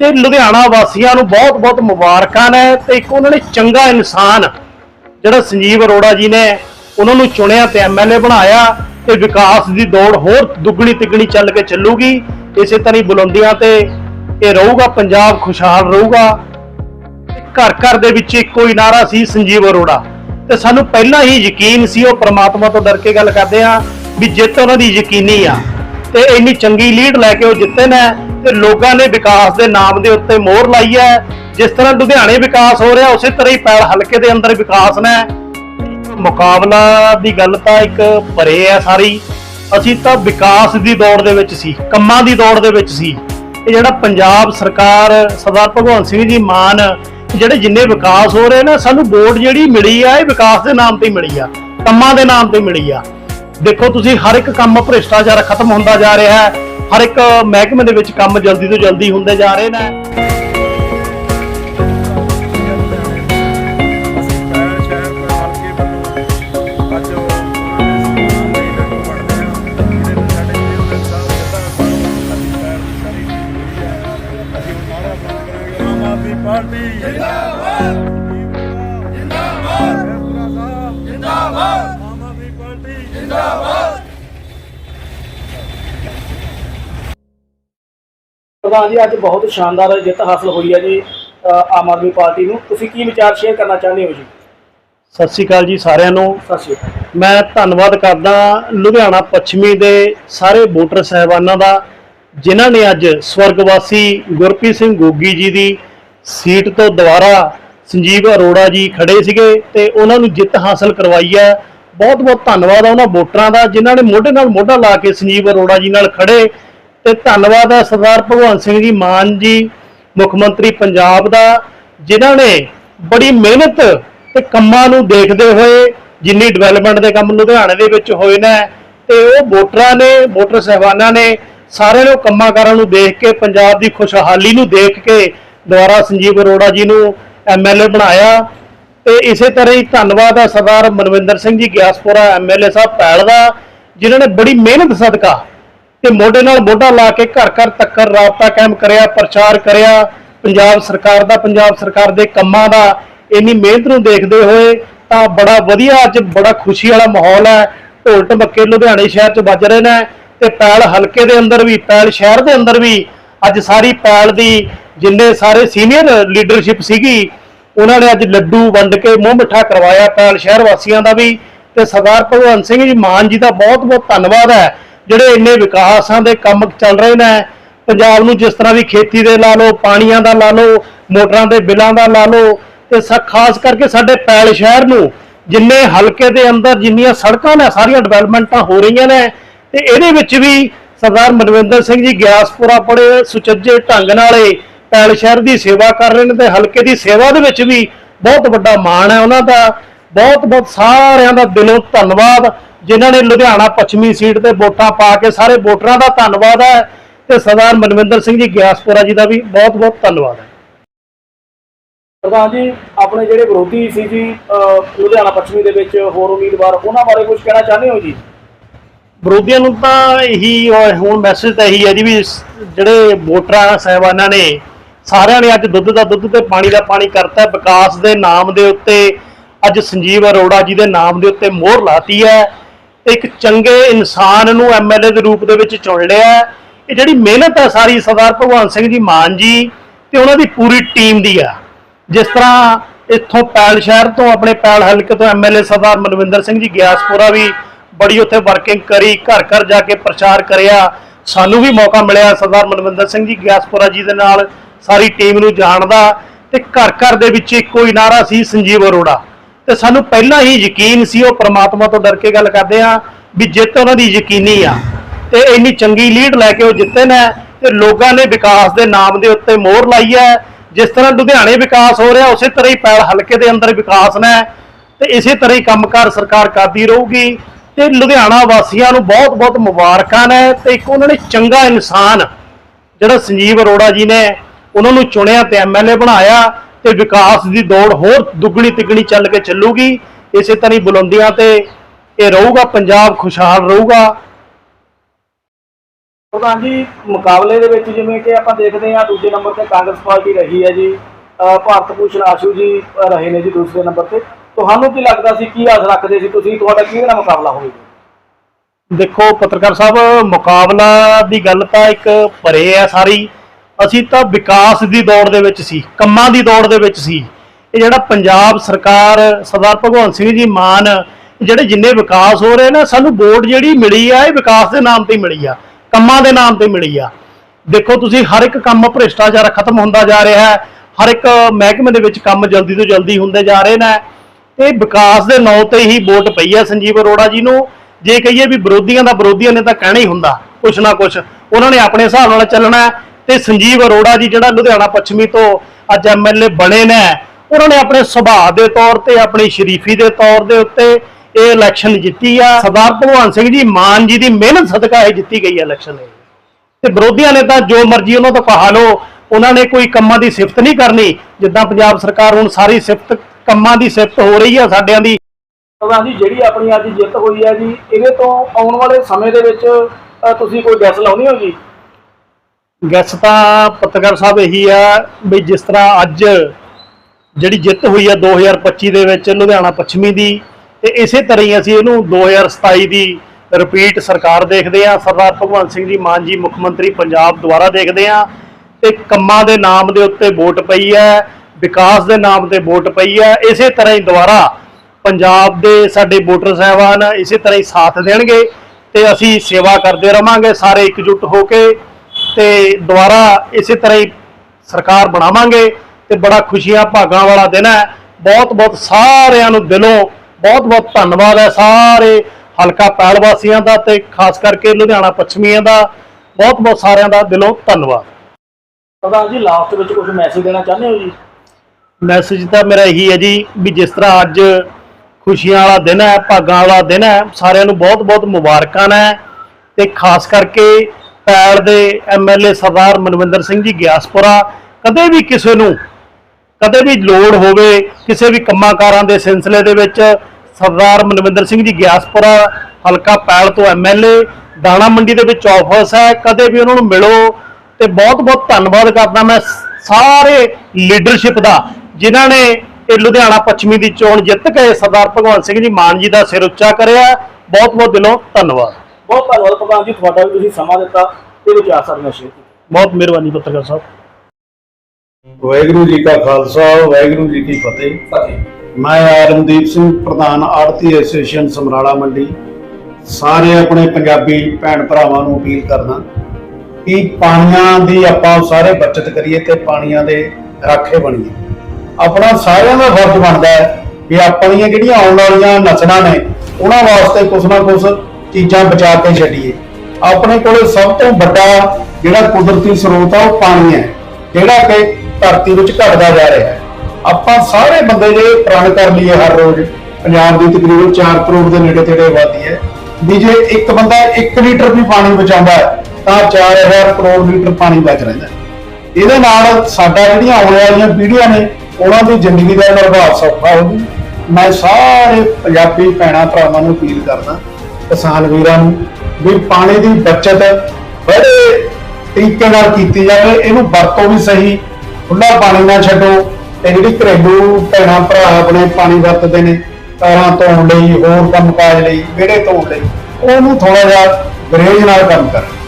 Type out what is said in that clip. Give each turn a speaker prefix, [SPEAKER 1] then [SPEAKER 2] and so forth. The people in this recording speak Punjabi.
[SPEAKER 1] ਤੇ ਲੁਧਿਆਣਾ ਵਾਸੀਆਂ ਨੂੰ ਬਹੁਤ-ਬਹੁਤ ਮੁਬਾਰਕਾਂ ਨੇ ਤੇ ਇੱਕ ਉਹਨਾਂ ਨੇ ਚੰਗਾ ਇਨਸਾਨ ਜਿਹੜਾ ਸੰਜੀਵ ਅਰੋੜਾ ਜੀ ਨੇ ਉਹਨਾਂ ਨੂੰ ਚੁਣਿਆ ਤੇ ਐਮਐਲਏ ਬਣਾਇਆ ਤੇ ਵਿਕਾਸ ਦੀ ਦੌੜ ਹੋਰ ਦੁੱਗਣੀ ਤਿੱਗਣੀ ਚੱਲ ਕੇ ਚੱਲੂਗੀ। ਇਸੇ ਤਰ੍ਹਾਂ ਹੀ ਬੁਲੰਦੀਆਂ ਤੇ ਇਹ ਰਹੂਗਾ, ਪੰਜਾਬ ਖੁਸ਼ਹਾਲ ਰਹੂਗਾ। ਘਰ ਘਰ ਦੇ ਵਿੱਚ ਇੱਕੋ ਹੀ ਨਾਰਾ ਸੀ ਸੰਜੀਵ ਅਰੋੜਾ। ਤੇ ਸਾਨੂੰ ਪਹਿਲਾਂ ਹੀ ਯਕੀਨ ਸੀ, ਉਹ ਪ੍ਰਮਾਤਮਾ ਤੋਂ ਡਰ ਕੇ ਗੱਲ ਕਰਦੇ ਆ ਵੀ ਜਿੱਤ ਉਹਨਾਂ ਦੀ ਯਕੀਨੀ ਆ। ਤੇ ਇੰਨੀ ਚੰਗੀ ਲੀਡ ਲੈ ਕੇ ਉਹ ਜਿੱਤੇ ਨੇ। ਤੇ ਲੋਕਾਂ ਨੇ ਵਿਕਾਸ ਦੇ ਨਾਮ ਦੇ ਉੱਤੇ ਮੋਹਰ ਲਾਈ ਹੈ। ਜਿਸ ਤਰ੍ਹਾਂ ਲੁਧਿਆਣੇ ਵਿਕਾਸ ਹੋ ਰਿਹਾ, ਉਸੇ ਤਰ੍ਹਾਂ ਹੀ ਪੈਲ ਹਲਕੇ ਦੇ ਅੰਦਰ ਵਿਕਾਸ ਨੇ। ਮੁਕਾਬਲਾ ਦੀ ਗੱਲ ਤਾਂ ਇੱਕ ਪਰੇ ਹੈ ਸਾਰੀ। ਅਸੀਂ ਤਾਂ ਵਿਕਾਸ ਦੀ ਦੌੜ ਦੇ ਵਿੱਚ ਸੀ, ਕੰਮਾਂ ਦੀ ਦੌੜ ਦੇ ਵਿੱਚ ਸੀ। ਇਹ ਜਿਹੜਾ ਪੰਜਾਬ ਸਰਕਾਰ, ਸਰਦਾਰ ਭਗਵੰਤ ਸਿੰਘ ਜੀ ਮਾਨ, ਜਿਹੜੇ ਜਿੰਨੇ ਵਿਕਾਸ ਹੋ ਰਹੇ ਨੇ, ਸਾਨੂੰ ਵੋਟ ਜਿਹੜੀ ਮਿਲੀ ਆ, ਇਹ ਵਿਕਾਸ ਦੇ ਨਾਮ ਤੇ ਮਿਲੀ ਆ, ਕੰਮਾਂ ਦੇ ਨਾਮ ਤੇ ਮਿਲੀ ਆ। ਦੇਖੋ ਤੁਸੀਂ ਹਰ ਇੱਕ ਕੰਮ ਭ੍ਰਿਸ਼ਟਾਚਾਰ ਖਤਮ ਹੁੰਦਾ ਜਾ ਰਿਹਾ ਹੈ, ਹਰ ਇੱਕ ਮਹਿਕਮੇ ਦੇ ਵਿੱਚ ਕੰਮ ਜਲਦੀ ਤੋਂ ਜਲਦੀ ਹੁੰਦੇ ਜਾ ਰਹੇ ਨੇ।
[SPEAKER 2] ਪ੍ਰਧਾਨ ਜੀ ਅੱਜ ਬਹੁਤ ਸ਼ਾਨਦਾਰ ਜਿੱਤ ਹਾਸਲ ਹੋਈ ਹੈ ਜੀ ਆਮ ਆਦਮੀ ਪਾਰਟੀ ਨੂੰ। ਤੁਸੀਂ ਕੀ ਵਿਚਾਰ ਸ਼ੇਅਰ ਕਰਨਾ ਚਾਹੁੰਦੇ ਹੋ ਜੀ?
[SPEAKER 1] ਸਤਿ ਸ਼੍ਰੀ ਅਕਾਲ ਜੀ ਸਾਰਿਆਂ ਨੂੰ।
[SPEAKER 2] ਸਤਿ ਸ਼੍ਰੀ ਅਕਾਲ।
[SPEAKER 1] ਮੈਂ ਧੰਨਵਾਦ ਕਰਦਾ ਲੁਧਿਆਣਾ ਪੱਛਮੀ ਦੇ ਸਾਰੇ ਵੋਟਰ ਸਹਿਬਾਨਾਂ ਦਾ ਜਿਨ੍ਹਾਂ ਨੇ ਅੱਜ ਸਵਰਗਵਾਸੀ ਗੁਰਪ੍ਰੀਤ ਸਿੰਘ ਗੋਗੀ ਜੀ ਦੀ ਸੀਟ ਤੋਂ ਦੁਬਾਰਾ ਸੰਜੀਵ ਅਰੋੜਾ ਜੀ ਖੜੇ ਸੀਗੇ ਤੇ ਉਹਨਾਂ ਨੂੰ ਜਿੱਤ ਹਾਸਲ ਕਰਵਾਈ ਹੈ। ਬਹੁਤ ਬਹੁਤ ਧੰਨਵਾਦ ਆ ਉਹਨਾਂ ਵੋਟਰਾਂ ਦਾ ਜਿਨ੍ਹਾਂ ਨੇ ਮੋਢੇ ਨਾਲ ਮੋਢਾ ਲਾ ਕੇ ਸੰਜੀਵ ਅਰੋੜਾ ਜੀ ਨਾਲ ਖੜੇ। ਤੇ ਧੰਨਵਾਦ ਹੈ ਸਰਦਾਰ ਭਗਵੰਤ ਸਿੰਘ ਜੀ ਮਾਨ ਜੀ, ਮੁੱਖ ਮੰਤਰੀ ਪੰਜਾਬ ਦਾ, ਜਿਨ੍ਹਾਂ ਨੇ ਬੜੀ ਮਿਹਨਤ ਤੇ ਕੰਮਾਂ ਨੂੰ ਦੇਖਦੇ ਹੋਏ ਜਿੰਨੀ ਡਿਵੈਲਪਮੈਂਟ ਦੇ ਕੰਮ ਲੁਧਿਆਣੇ ਦੇ ਵਿੱਚ ਹੋਏ ਨੇ, ਤੇ ਉਹ ਵੋਟਰਾਂ ਨੇ, ਵੋਟਰ ਸਹਿਬਾਨਾਂ ਨੇ ਸਾਰਿਆਂ ਨੂੰ ਕੰਮਾਂ ਕਾਰਾਂ ਨੂੰ ਦੇਖ ਕੇ, ਪੰਜਾਬ ਦੀ ਖੁਸ਼ਹਾਲੀ ਨੂੰ ਦੇਖ ਕੇ ਦੁਆਰਾ ਸੰਜੀਵ ਅਰੋੜਾ ਜੀ ਨੂੰ ਐਮਐਲਏ ਬਣਾਇਆ। ਤੇ ਇਸੇ ਤਰ੍ਹਾਂ ਹੀ ਧੰਨਵਾਦ ਹੈ ਸਰਦਾਰ ਮਨਵਿੰਦਰ ਸਿੰਘ ਜੀ ਗਿਆਸਪੁਰਾ ਐਮਐਲਏ ਸਾਹਿਬ ਪੈਲ ਦਾ, ਜਿਨ੍ਹਾਂ ਨੇ ਬੜੀ ਮਿਹਨਤ ਸਦਕਾ ਤੇ ਮੋਢੇ ਨਾਲ ਮੋਢਾ ਲਾ ਕੇ ਘਰ ਘਰ ਤੱਕ ਰਾਬਤਾ ਕਾਇਮ ਕਰਿਆ, ਪ੍ਰਚਾਰ ਕਰਿਆ। ਪੰਜਾਬ ਸਰਕਾਰ ਦਾ, ਪੰਜਾਬ ਸਰਕਾਰ ਦੇ ਕੰਮਾਂ ਦਾ ਇੰਨੀ ਮਿਹਨਤ ਨੂੰ ਦੇਖਦੇ ਹੋਏ ਤਾਂ ਬੜਾ ਵਧੀਆ ਅੱਜ ਬੜਾ ਖੁਸ਼ੀ ਵਾਲਾ ਮਾਹੌਲ ਹੈ। ਢੋਲ ਢਮੱਕੇ ਲੁਧਿਆਣੇ ਸ਼ਹਿਰ 'ਚ ਵੱਜ ਰਹੇ ਨੇ ਤੇ ਪੈਲ ਹਲਕੇ ਦੇ ਅੰਦਰ ਵੀ, ਪੈਲ ਸ਼ਹਿਰ ਦੇ ਅੰਦਰ ਵੀ ਅੱਜ ਸਾਰੀ ਪੈਲ ਦੀ ਜਿੰਨੇ ਸਾਰੇ ਸੀਨੀਅਰ ਲੀਡਰਸ਼ਿਪ ਸੀਗੀ, ਉਹਨਾਂ ਨੇ ਅੱਜ ਲੱਡੂ ਵੰਡ ਕੇ ਮੂੰਹ ਮਿੱਠਾ ਕਰਵਾਇਆ ਪੈਲ ਸ਼ਹਿਰ ਵਾਸੀਆਂ ਦਾ ਵੀ। ਤੇ ਸਰਦਾਰ ਭਗਵੰਤ ਸਿੰਘ ਜੀ ਮਾਨ ਜੀ ਦਾ ਬਹੁਤ ਬਹੁਤ ਧੰਨਵਾਦ ਹੈ। ਜਿਹੜੇ ਇੰਨੇ ਵਿਕਾਸਾਂ ਦੇ ਕੰਮ ਚੱਲ ਰਹੇ ਨੇ, ਪੰਜਾਬ ਨੂੰ ਜਿਸ ਤਰ੍ਹਾਂ ਵੀ ਖੇਤੀ ਦੇ ਲਾ ਲਓ, ਪਾਣੀਆਂ ਦਾ ਲਾ ਲਓ, ਮੋਟਰਾਂ ਦੇ ਬਿੱਲਾਂ ਦਾ ਲਾ ਲਓ, ਤੇ ਸ- ਖਾਸ ਕਰਕੇ ਸਾਡੇ ਪੈਲ ਸ਼ਹਿਰ ਨੂੰ, ਜਿੰਨੇ ਹਲਕੇ ਦੇ ਅੰਦਰ ਜਿੰਨੀਆਂ ਸੜਕਾਂ ਨੇ, ਸਾਰੀਆਂ ਡਿਵੈਲਪਮੈਂਟਾਂ ਹੋ ਰਹੀਆਂ ਨੇ, ਤੇ ਇਹਦੇ ਵਿੱਚ ਵੀ ਸਰਦਾਰ ਮਨਵਿੰਦਰ ਸਿੰਘ ਜੀ ਗਿਆਸਪੁਰਾ ਬੜੇ ਸੁਚੱਜੇ ਢੰਗ ਨਾਲੇ ਪੈਲ ਸ਼ਹਿਰ ਦੀ ਸੇਵਾ ਕਰ ਰਹੇ ਨੇ ਤੇ ਹਲਕੇ ਦੀ ਸੇਵਾ ਦੇ ਵਿੱਚ ਵੀ ਬਹੁਤ ਵੱਡਾ ਮਾਣ ਹੈ ਉਹਨਾਂ ਦਾ। ਬਹੁਤ ਬਹੁਤ ਸਾਰਿਆਂ ਦਾ ਦਿਲੋਂ ਧੰਨਵਾਦ। ਜਿਨ੍ਹਾਂ ਨੇ ਲੁਧਿਆਣਾ ਪੱਛਮੀ ਸੀਟ ਤੇ ਵੋਟਾਂ ਪਾ ਕੇ ਸਾਰੇ ਵੋਟਰਾਂ ਦਾ ਧੰਨਵਾਦ ਹੈ ਤੇ ਸਰਦਾਰ ਮਨਵਿੰਦਰ ਸਿੰਘ ਜੀ ਗਿਆਸਪੁਰਾ ਜੀ ਦਾ ਵੀ ਬਹੁਤ ਬਹੁਤ ਧੰਨਵਾਦ ਹੈ।
[SPEAKER 2] ਪ੍ਰਧਾਨ ਜੀ ਆਪਣੇ ਜਿਹੜੇ ਵਿਰੋਧੀ ਸੀ ਜੀ ਲੁਧਿਆਣਾ ਪੱਛਮੀ ਦੇ ਵਿੱਚ ਹੋਰ ਉਮੀਦਵਾਰ ਉਹਨਾਂ ਬਾਰੇ ਕੁਝ ਕਹਿਣਾ ਚਾਹੁੰਦੇ ਹੋ ਜੀ?
[SPEAKER 1] ਵਿਰੋਧੀਆਂ ਨੂੰ ਤਾਂ ਇਹੀ ਹੁਣ ਮੈਸੇਜ ਤਾਂ ਇਹੀ ਹੈ ਜੀ ਵੀ ਜਿਹੜੇ ਵੋਟਰਾਂ ਸਾਹਿਬਾਨਾਂ ਨੇ ਸਾਰਿਆਂ ਨੇ ਅੱਜ ਦੁੱਧ ਦਾ ਦੁੱਧ ਤੇ ਪਾਣੀ ਦਾ ਪਾਣੀ ਕਰਤਾ ਵਿਕਾਸ ਦੇ ਨਾਮ ਦੇ ਉੱਤੇ ਅੱਜ ਸੰਜੀਵ ਅਰੋੜਾ ਜੀ ਦੇ ਨਾਮ ਦੇ ਉੱਤੇ ਮੋਹਰ ਲਾਤੀ ਹੈ। ਇੱਕ ਚੰਗੇ ਇਨਸਾਨ ਨੂੰ ਐਮਐਲਏ ਦੇ ਰੂਪ ਦੇ ਵਿੱਚ ਚੁਣ ਲਿਆ ਇਹ ਜਿਹੜੀ ਮਿਹਨਤ ਹੈ ਸਾਰੀ ਸਰਦਾਰ ਭਗਵੰਤ ਸਿੰਘ ਜੀ ਮਾਨ ਜੀ ਤੇ ਉਹਨਾਂ ਦੀ ਪੂਰੀ ਟੀਮ ਦੀ ਆ। ਜਿਸ ਤਰ੍ਹਾਂ ਇੱਥੋਂ ਪੈਲ ਸ਼ਹਿਰ ਤੋਂ ਆਪਣੇ ਪੈਲ ਹਲਕੇ ਤੋਂ ਐਮਐਲਏ ਸਰਦਾਰ ਮਨਵਿੰਦਰ ਸਿੰਘ ਜੀ ਗਿਆਸਪੁਰਾ ਵੀ ਬੜੀ ਉੱਥੇ ਵਰਕਿੰਗ ਕਰੀ, ਘਰ ਘਰ ਜਾ ਕੇ ਪ੍ਰਚਾਰ ਕਰਿਆ। ਸਾਨੂੰ ਵੀ ਮੌਕਾ ਮਿਲਿਆ ਸਰਦਾਰ ਮਨਵਿੰਦਰ ਸਿੰਘ ਜੀ ਗਿਆਸਪੁਰਾ ਜੀ ਦੇ ਨਾਲ ਸਾਰੀ ਟੀਮ ਨੂੰ ਜਾਣ ਦਾ ਤੇ ਘਰ ਘਰ ਦੇ ਵਿੱਚ ਇੱਕੋ ਹੀ ਨਾਰਾ ਸੀ ਸੰਜੀਵ ਅਰੋੜਾ। ਤੇ ਸਾਨੂੰ ਪਹਿਲਾਂ ਹੀ ਯਕੀਨ ਸੀ, ਉਹ ਪ੍ਰਮਾਤਮਾ ਤੋਂ ਡਰ ਕੇ ਗੱਲ ਕਰਦੇ ਆ ਵੀ ਜਿੱਤ ਉਹਨਾਂ ਦੀ ਯਕੀਨੀ ਆ। ਤੇ ਇੰਨੀ ਚੰਗੀ ਲੀਡ ਲੈ ਕੇ ਉਹ ਜਿੱਤੇ ਨੇ ਤੇ ਲੋਕਾਂ ਨੇ ਵਿਕਾਸ ਦੇ ਨਾਮ ਦੇ ਉੱਤੇ ਮੋਹਰ ਲਾਈ ਹੈ। ਜਿਸ ਤਰ੍ਹਾਂ ਲੁਧਿਆਣੇ ਵਿਕਾਸ ਹੋ ਰਿਹਾ, ਉਸੇ ਤਰ੍ਹਾਂ ਹੀ ਪੈਲ ਹਲਕੇ ਦੇ ਅੰਦਰ ਵਿਕਾਸ ਨੇ। ਤੇ ਇਸੇ ਤਰ੍ਹਾਂ ਹੀ ਕੰਮਕਾਰ ਸਰਕਾਰ ਕਰਦੀ ਰਹੂਗੀ। ਤੇ ਲੁਧਿਆਣਾ ਵਾਸੀਆਂ ਨੂੰ ਬਹੁਤ ਬਹੁਤ ਮੁਬਾਰਕਾਂ ਨੇ ਤੇ ਇੱਕ ਉਹਨਾਂ ਨੇ ਚੰਗਾ ਇਨਸਾਨ ਜਿਹੜਾ ਸੰਜੀਵ ਅਰੋੜਾ ਜੀ ਨੇ, ਉਹਨਾਂ ਨੂੰ ਚੁਣਿਆ ਤੇ ਐਮਐਲਏ ਬਣਾਇਆ। ਤੇ ਵਿਕਾਸ ਦੀ ਦੌੜ ਹੋਰ ਦੁੱਗਣੀ ਤਿੱਗਣੀ ਚੱਲ ਕੇ ਚੱਲੂਗੀ। ਇਸੇ ਤਰ੍ਹਾਂ ਹੀ ਬੁਲੰਦੀਆਂ ਤੇ ਇਹ ਰਹੂਗਾ ਪੰਜਾਬ ਖੁਸ਼ਹਾਲ ਰਹੂਗਾ।
[SPEAKER 2] ਪ੍ਰਧਾਨ ਜੀ ਮੁਕਾਬਲੇ ਦੇ ਵਿੱਚ ਜਿਵੇਂ ਕਿ ਆਪਾਂ ਦੇਖਦੇ ਹਾਂ ਦੂਜੇ ਨੰਬਰ ਤੇ ਕਾਂਗਰਸ ਪਾਰਟੀ ਰਹੀ ਹੈ ਜੀ। ਭਾਰਤ ਭੂਸ਼ਣ ਆਸ਼ੂ ਜੀ ਰਹੇ ਨੇ ਜੀ ਦੂਸਰੇ ਨੰਬਰ ਤੇ। ਤੁਹਾਨੂੰ ਕੀ ਲੱਗਦਾ ਸੀ ਕੀ ਆਸ ਰੱਖਦੇ ਸੀ ਤੁਸੀਂ? ਤੁਹਾਡਾ ਕਿਹਦੇ ਨਾਲ ਮੁਕਾਬਲਾ ਹੋਵੇਗਾ?
[SPEAKER 1] ਦੇਖੋ ਪੱਤਰਕਾਰ ਸਾਹਿਬ ਮੁਕਾਬਲਾ ਦੀ ਗੱਲ ਤਾਂ ਇੱਕ ਪਰੇ ਹੈ ਸਾਰੀ। ਅਸੀਂ ਤਾਂ ਵਿਕਾਸ ਦੀ ਦੌੜ ਦੇ ਵਿੱਚ ਸੀ, ਕੰਮਾਂ ਦੀ ਦੌੜ ਦੇ ਵਿੱਚ ਸੀ। ਇਹ ਜਿਹੜਾ ਪੰਜਾਬ ਸਰਕਾਰ ਸਰਦਾਰ ਭਗਵੰਤ ਸਿੰਘ ਜੀ ਮਾਨ, ਜਿਹੜੇ ਜਿੰਨੇ ਵਿਕਾਸ ਹੋ ਰਹੇ ਨੇ, ਸਾਨੂੰ ਵੋਟ ਜਿਹੜੀ ਮਿਲੀ ਆ, ਇਹ ਵਿਕਾਸ ਦੇ ਨਾਮ ਤੇ ਮਿਲੀ ਆ, ਕੰਮਾਂ ਦੇ ਨਾਮ ਤੇ ਮਿਲੀ ਆ। ਦੇਖੋ ਤੁਸੀਂ, ਹਰ ਇੱਕ ਕੰਮ ਭ੍ਰਿਸ਼ਟਾਚਾਰ ਖਤਮ ਹੁੰਦਾ ਜਾ ਰਿਹਾ ਹੈ, ਹਰ ਇੱਕ ਮਹਿਕਮੇ ਦੇ ਵਿੱਚ ਕੰਮ ਜਲਦੀ ਤੋਂ ਜਲਦੀ ਹੁੰਦੇ ਜਾ ਰਹੇ ਨੇ। ਤੇ ਵਿਕਾਸ ਦੇ ਨਾਂ ਤੇ ਹੀ ਵੋਟ ਪਈ ਹੈ ਸੰਜੀਵ ਅਰੋੜਾ ਜੀ ਨੂੰ। ਜੇ ਕਹੀਏ ਵੀ ਵਿਰੋਧੀਆਂ ਦਾ ਵਿਰੋਧੀਆਂ ਨੇ ਤਾਂ ਕਹਿਣਾ ਹੀ ਹੁੰਦਾ, ਕੁਛ ਨਾ ਕੁਛ। ਉਹਨਾਂ ਨੇ ਆਪਣੇ ਹਿਸਾਬ ਨਾਲ ਚੱਲਣਾ ਤੇ ਸੰਜੀਵ ਅਰੋੜਾ ਜੀ ਜਿਹੜਾ ਲੁਧਿਆਣਾ ਪੱਛਮੀ ਤੋਂ ਅੱਜ ਐਮਐਲਏ ਬਣੇ ਨੇ, ਉਹਨਾਂ ਨੇ ਆਪਣੇ ਸੁਭਾਅ ਦੇ ਤੌਰ ਤੇ, ਆਪਣੀ ਸ਼ਰੀਫੀ ਦੇ ਤੌਰ ਦੇ ਉੱਤੇ ਇਹ ਇਲੈਕਸ਼ਨ ਜਿੱਤੀ ਆ। ਸਰਦਾਰ ਭਗਵਾਨ ਸਿੰਘ ਜੀ ਮਾਨ ਜੀ ਦੀ ਮਿਹਨਤ ਸਦਕਾ ਇਹ ਜਿੱਤੀ ਗਈ ਹੈ ਇਲੈਕਸ਼ਨ ਇਹ ਤੇ ਵਿਰੋਧੀਆਂ ਨੇ ਤਾਂ ਜੋ ਮਰਜ਼ੀ ਉਹਨਾਂ ਤੋਂ ਕਹਾ ਲਓ, ਉਹਨਾਂ ਨੇ ਕੋਈ ਕੰਮਾਂ ਦੀ ਸਿਫਤ ਨਹੀਂ ਕਰਨੀ। ਜਿੱਦਾਂ ਪੰਜਾਬ ਸਰਕਾਰ ਹੁਣ ਸਾਰੀ ਸਿਫਤ, ਕੰਮਾਂ ਦੀ ਸਿਫਤ ਹੋ ਰਹੀ ਆ ਸਾਡਿਆਂ ਦੀ।
[SPEAKER 2] ਪ੍ਰਧਾਨ ਜੀ, ਜਿਹੜੀ ਆਪਣੀ ਅੱਜ ਜਿੱਤ ਹੋਈ ਹੈ ਜੀ, ਇਹਦੇ ਤੋਂ ਆਉਣ ਵਾਲੇ ਸਮੇਂ ਦੇ ਵਿੱਚ ਤੁਸੀਂ ਕੋਈ ਗੈਸ ਲਾਉਣੀ ਹੋ ਜੀ?
[SPEAKER 1] ਗੈਸ ਤਾਂ ਪੱਤਰਕਾਰ ਸਾਹਿਬ ਇਹੀ ਆ ਵੀ ਜਿਸ ਤਰ੍ਹਾਂ ਅੱਜ ਜਿਹੜੀ ਜਿੱਤ ਹੋਈ ਆ 2025 ਦੇ ਵਿੱਚ ਲੁਧਿਆਣਾ ਪੱਛਮੀ ਦੀ, ਤੇ ਇਸੇ ਤਰ੍ਹਾਂ ਹੀ ਅਸੀਂ ਇਹਨੂੰ 2027 ਦੀ ਰਿਪੀਟ ਸਰਕਾਰ ਦੇਖਦੇ ਆ ਸਰਦਾਰ ਭਗਵੰਤ ਸਿੰਘ ਜੀ ਮਾਨ ਜੀ, ਮੁੱਖ ਮੰਤਰੀ ਪੰਜਾਬ ਦੁਆਰਾ ਦੇਖਦੇ ਆ ਤੇ ਕੰਮਾਂ ਦੇ ਨਾਮ ਦੇ ਉੱਤੇ ਵੋਟ ਪਈ ਹੈ, ਵਿਕਾਸ ਦੇ ਨਾਮ ਤੇ ਵੋਟ ਪਈ ਹੈ। ਇਸੇ ਤਰ੍ਹਾਂ ਹੀ ਦੁਆਰਾ ਪੰਜਾਬ ਦੇ ਸਾਡੇ ਵੋਟਰ ਸਾਹਿਬਾਨ ਇਸੇ ਤਰ੍ਹਾਂ ਹੀ ਸਾਥ ਦੇਣਗੇ ਤੇ ਅਸੀਂ ਸੇਵਾ ਕਰਦੇ ਰਵਾਂਗੇ, ਸਾਰੇ ਇਕਜੁੱਟ ਹੋ ਕੇ। ਤੇ ਦੁਬਾਰਾ ਇਸੇ ਤਰ੍ਹਾਂ ਹੀ ਸਰਕਾਰ ਬਣਾਵਾਂਗੇ ਤੇ ਬੜਾ ਖੁਸ਼ੀਆਂ ਭਾਗਾਂ ਵਾਲਾ ਦਿਨ ਹੈ। ਬਹੁਤ ਬਹੁਤ ਸਾਰਿਆਂ ਨੂੰ ਦਿਲੋਂ ਬਹੁਤ ਬਹੁਤ ਧੰਨਵਾਦ ਹੈ ਸਾਰੇ ਹਲਕਾ ਪੈਲ ਵਾਸੀਆਂ ਦਾ ਤੇ ਖਾਸ ਕਰਕੇ ਲੁਧਿਆਣਾ ਪੱਛਮੀਆਂ ਦਾ। ਬਹੁਤ ਬਹੁਤ ਸਾਰਿਆਂ ਦਾ ਦਿਲੋਂ ਧੰਨਵਾਦ।
[SPEAKER 2] ਪ੍ਰਧਾਨ ਜੀ ਲਾਸਟ ਵਿੱਚ ਕੁਝ ਮੈਸੇਜ ਦੇਣਾ ਚਾਹੁੰਦੇ ਹੋ ਜੀ?
[SPEAKER 1] ਮੈਸੇਜ ਤਾਂ ਮੇਰਾ ਇਹੀ ਹੈ ਜੀ ਵੀ ਜਿਸ ਤਰ੍ਹਾਂ ਅੱਜ ਖੁਸ਼ੀਆਂ ਵਾਲਾ ਦਿਨ ਹੈ ਭਾਗਾਂ ਵਾਲਾ ਦਿਨ ਹੈ ਸਾਰਿਆਂ ਨੂੰ ਬਹੁਤ-ਬਹੁਤ ਮੁਬਾਰਕਾਂ ਨੇ। ਤੇ ਖਾਸ ਕਰਕੇ ਪੈਲ ਦੇ ਐਮਐਲਏ ਸਰਦਾਰ ਮਨਵਿੰਦਰ ਸਿੰਘ ਜੀ ਗਿਆਸਪੁਰਾ, ਕਦੇ ਵੀ ਕਿਸੇ ਨੂੰ, ਕਦੇ ਵੀ ਲੋੜ ਹੋਵੇ ਕਿਸੇ ਵੀ ਕੰਮਾਂਕਾਰਾਂ ਦੇ ਸਿਲਸਿਲੇ ਦੇ ਵਿੱਚ ਸਰਦਾਰ ਮਨਵਿੰਦਰ ਸਿੰਘ ਜੀ ਗਿਆਸਪੁਰਾ, ਹਲਕਾ ਪੈਲ ਤੋਂ ਐਮਐਲਏ ਦਾਣਾ ਮੰਡੀ ਦੇ ਵਿੱਚ ਆਫਿਸ ਹੈ, ਕਦੇ ਵੀ ਉਹਨਾਂ ਨੂੰ ਮਿਲੋ ਤੇ ਬਹੁਤ-ਬਹੁਤ ਧੰਨਵਾਦ ਕਰਦਾ ਮੈਂ ਸਾਰੇ ਲੀਡਰਸ਼ਿਪ ਦਾ, ਜਿਨ੍ਹਾਂ ਨੇ ਇਹ ਲੁਧਿਆਣਾ ਪੱਛਮੀ ਦੀ ਚੋਣ ਜਿੱਤ ਕੇ ਸਰਦਾਰ ਭਗਵੰਤ ਸਿੰਘ ਜੀ ਮਾਨ ਜੀ ਦਾ ਸਿਰ ਉੱਚਾ ਕਰਿਆ, ਬਹੁਤ-ਬਹੁਤ ਦਿਲੋਂ ਧੰਨਵਾਦ।
[SPEAKER 2] ਬਹੁਤ ਧੰਨਵਾਦ ਪ੍ਰਧਾਨ ਜੀ ਤੁਹਾਡਾ ਵੀ ਤੁਸੀਂ ਸਮਾਂ ਦਿੱਤਾ ਤੇ ਵਿਚਾਰ ਸਾਡੇ ਨਾਲ ਸ਼ੇਅਰ ਕੀਤੇ।
[SPEAKER 1] ਬਹੁਤ ਮਿਹਰਬਾਨੀ ਪੱਤਰਕਾਰ ਸਾਹਿਬ।
[SPEAKER 3] ਵਾਹਿਗੁਰੂ ਜੀ ਕਾ ਖਾਲਸਾ ਵਾਹਿਗੁਰੂ ਜੀ ਕੀ ਫਤਿਹ।
[SPEAKER 2] ਫਤਿਹ।
[SPEAKER 3] ਮੈਂ ਆਰਮਦੀਪ ਸਿੰਘ ਪ੍ਰਧਾਨ ਆੜਤੀ ਐਸੋਸੀਏਸ਼ਨ ਸਮਰਾਲਾ ਮੰਡੀ। ਸਾਰੇ ਆਪਣੇ ਪੰਜਾਬੀ ਭੈਣ ਭਰਾਵਾਂ ਨੂੰ ਅਪੀਲ ਕਰਦਾ ਕਿ ਪਾਣੀਆਂ ਦੀ ਆਪਾਂ ਸਾਰੇ ਬਚਤ ਕਰੀਏ ਤੇ ਪਾਣੀਆਂ ਦੇ ਰਾਖੇ ਬਣੀਏ। ਆਪਣਾ ਸਾਰਿਆਂ ਦਾ ਫਰਜ਼ ਬਣਦਾ ਹੈ ਕਿ ਆਪਣੀਆਂ ਜਿਹੜੀਆਂ ਆਉਣ ਵਾਲੀਆਂ ਨਸਲਾਂ ਨੇ ਉਹਨਾਂ ਵਾਸਤੇ ਕੁਛ ਨਾ ਕੁਛ ਚੀਜ਼ਾਂ ਬਚਾ ਕੇ ਛੱਡੀਏ। ਆਪਣੇ ਕੋਲ ਸਭ ਤੋਂ ਵੱਡਾ ਜਿਹੜਾ ਕੁਦਰਤੀ ਸਰੋਤ ਆ, ਉਹ ਪਾਣੀ ਹੈ, ਜਿਹੜਾ ਕਿ ਧਰਤੀ ਵਿੱਚ ਘਟਦਾ ਜਾ ਰਿਹਾ ਹੈ। ਆਪਾਂ ਸਾਰੇ ਬੰਦੇ ਜੇ ਪ੍ਰਣ ਕਰ ਲਈਏ ਹਰ ਰੋਜ਼। ਪੰਜਾਬ ਦੀ ਤਕਰੀਬਨ 4 ਕਰੋੜ ਦੇ ਨੇੜੇ ਤੇੜੇ ਆਬਾਦੀ ਹੈ। ਵੀ ਜੇ ਇੱਕ ਬੰਦਾ 1 ਲੀਟਰ ਵੀ ਪਾਣੀ ਬਚਾਉਂਦਾ ਹੈ, ਤਾਂ 4000 ਕਰੋੜ ਲੀਟਰ ਪਾਣੀ ਬਚ ਰਹਿੰਦਾ ਇਹਦੇ ਨਾਲ ਸਾਡਾ ਜਿਹੜੀਆਂ ਆਉਣ ਵਾਲੀਆਂ ਪੀੜ੍ਹੀਆਂ ਨੇ, ਉਹਨਾਂ ਦੀ ਜ਼ਿੰਦਗੀ ਦਾ ਨਿਰਵਾਹ ਸੌਖਾ ਹੋ ਮੈਂ ਸਾਰੇ ਪੰਜਾਬੀ ਭੈਣਾਂ ਭਰਾਵਾਂ ਨੂੰ ਅਪੀਲ ਕਰਦਾ ਕਿਸਾਨ ਵੀਰਾਂ ਨੂੰ ਵੀ ਪਾਣੀ ਦੀ ਬਚਤ ਬੜੇ ਤਰੀਕੇ ਨਾਲ ਕੀਤੀ ਜਾਵੇ, ਇਹਨੂੰ ਵਰਤੋਂ ਵੀ ਸਹੀ ਖੁੱਲਾ ਪਾਣੀ ਨਾ ਛੱਡੋ ਤੇ ਜਿਹੜੀ ਘਰੇਲੂ ਭੈਣਾਂ ਭਰਾ ਆਪਣੇ ਪਾਣੀ ਵਰਤਦੇ ਨੇ ਤਾਰਾਂ ਧੋਣ ਲਈ, ਹੋਰ ਕੰਮਕਾਜ ਲਈ, ਵਿਹੜੇ ਧੋਣ ਲਈ, ਉਹਨੂੰ ਥੋੜਾ ਜਿਹਾ ਗਰੇਜ ਨਾਲ ਕੰਮ ਕਰੋ